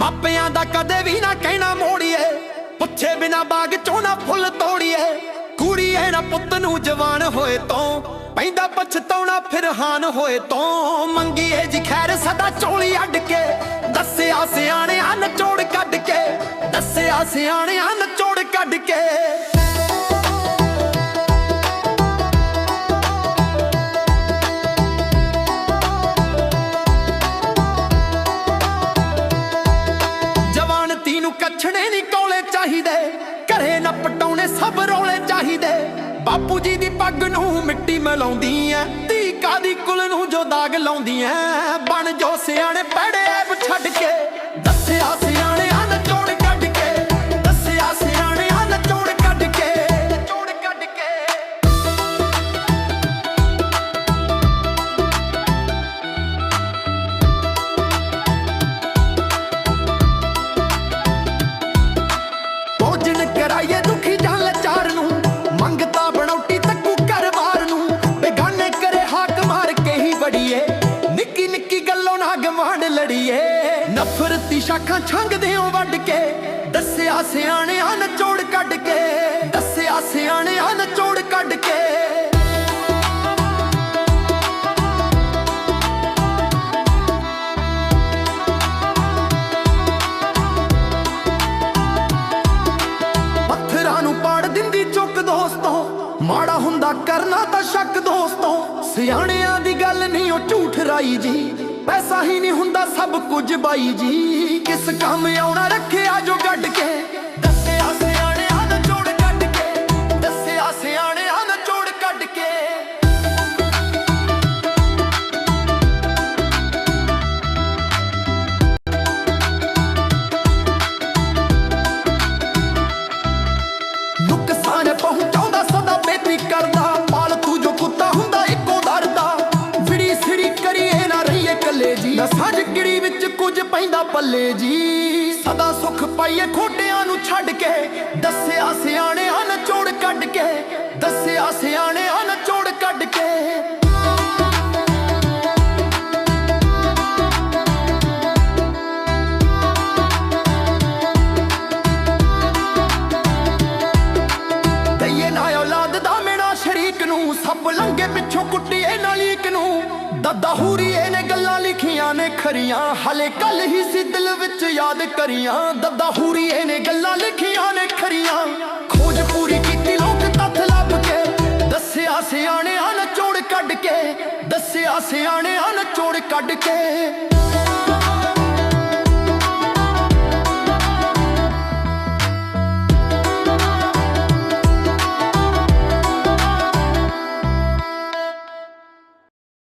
ਮਾਪਿਆਂ ਦਾ ਕਦੇ ਵੀ ਨਾ ਕਹਿਣਾ ਮੋੜੀਏ। ਪੁੱਛੇ ਬਿਨਾ ਬਾਗ ਚੋਂ ਨਾ ਫੁੱਲ ਤੋੜੀਏ। ਕੁੜੀਏ ਨਾ ਪੁੱਤ ਨੂੰ ਜਵਾਨ ਹੋਏ ਤੋਂ, ਪੈਂਦਾ ਪਛਤਾਉਣਾ ਫਿਰ ਹਾਨ ਹੋਏ ਤੋਂ। ਮੰਗੀਏ ਜੀ ਖੈਰ ਸਦਾ ਚੋਲੀ ਅੱਡ ਕੇ, ਦੱਸਿਆ ਸਿਆਣਿਆਂ ਨਚੋੜ ਕੱਢ ਕੇ, ਦੱਸਿਆ ਸਿਆਣਿਆਂ ਨਚੋੜ ਕੱਢ ਕੇ। ਬਾਪੂ ਜੀ ਦੀ ਪੱਗ ਨੂੰ ਮਿੱਟੀ ਮਿਲਾਉਂਦੀ ਐ ਧੀ ਕਾਦੀ ਕੁਲ ਨੂੰ ਜੋ ਦਾਗ ਲਾਉਂਦੀ ਐ। ਬਣ ਜੋ ਸਿਆਣੇ ਪੜੇ ਐਬ ਛੱਡ ਕੇ, ਦੱਸਿਆ ਸਿਆਣੇ ਹਨ ਚੋੜ ਕੱਢ ਕੇ, ਦੱਸਿਆ ਸਿਆਣੇ ਹਨ ਚੋੜ ਕੱਢ ਕੇ ਚੋੜ ਕੱਢ ਕੇ। ਭੋਜਨ ਕਰਾਈਏ ਸ਼ਾਖਾਂ ਛੰਗਦੇ ਹੋ ਵੱਢ ਕੇ, ਦੱਸਿਆ ਸਿਆਣਿਆਂ ਨਚੋੜ ਕੱਢ ਕੇ, ਦੱਸਿਆ ਸਿਆਣਿਆਂ ਨਚੋੜ ਕੱਢ ਕੇ। ਪੱਥਰਾਂ ਨੂੰ ਪਾੜ ਦਿੰਦੀ ਚੁੱਕ ਦੋਸਤੋ, ਮਾੜਾ ਹੁੰਦਾ ਕਰਨਾ ਤਾਂ ਸ਼ੱਕ ਦੋਸਤੋ। ਸਿਆਣਿਆਂ ਦੀ ਗੱਲ ਨਹੀਂ, ਉਹ ਝੂਠ ਰਾਈ ਜੀ। ਪੈਸਾ ਹੀ ਨਹੀਂ ਹੁੰਦਾ ਸਭ ਕੁਝ ਬਾਈ ਜੀ। ਕਿਸ ਕੰਮ ਆਉਣਾ ਰੱਖਿਆ ਜੋ ਗੱਡ ਕੇ। ਕੁਝ ਪੈਂਦਾ ਪੱਲੇ ਜੀ। ਸਦਾ ਸੁੱਖ ਪਾਈਏ ਖੋਟਿਆਂ ਨੂੰ ਛੱਡ ਕੇ। ਦੱਸਿਆ ਸਿਆਣਿਆਂ ਨੇ ਚੋੜ ਕੱਢ ਕੇ। ਦੱਸਿਆ ਸਿਆਣਿਆਂ ਨੇ ਕੱਢ ਕੇ। ਸ਼ਰੀਕ ਨੂੰ। ਸੱਪ ਲੰਗੇ ਪਿੱਛੋਂ ਕੁੱਟੀਏ ਨਾ ਲੀਕ ਨੂੰ। ਦੱਦਾ ਹੂਰੀਏ ਨੇ ਗੱਲਾਂ ਨੇ ਖਰੀਆਂ, ਹਲੇ ਕੱਲ ਹੀ ਸੀ ਦਿਲ ਵਿੱਚ ਯਾਦ ਕਰੀਆਂ। ਦੱਦਾ ਹੂਰੀਏ ਨੇ ਗੱਲਾਂ ਲਿਖੀਆਂ ਨੇ ਖਰੀਆਂ। ਖੋਜ ਪੂਰੀ ਕੀਤੀ ਲੋਕ ਤੱਥ ਲੱਭ ਕੇ। ਦੱਸਿਆ ਸਿਆਣਿਆਂ ਨੇ ਚੋੜ ਕੱਢ ਕੇ। ਦੱਸਿਆ ਸਿਆਣਿਆਂ ਨੇ ਚੋੜ ਕੱਢ ਕੇ।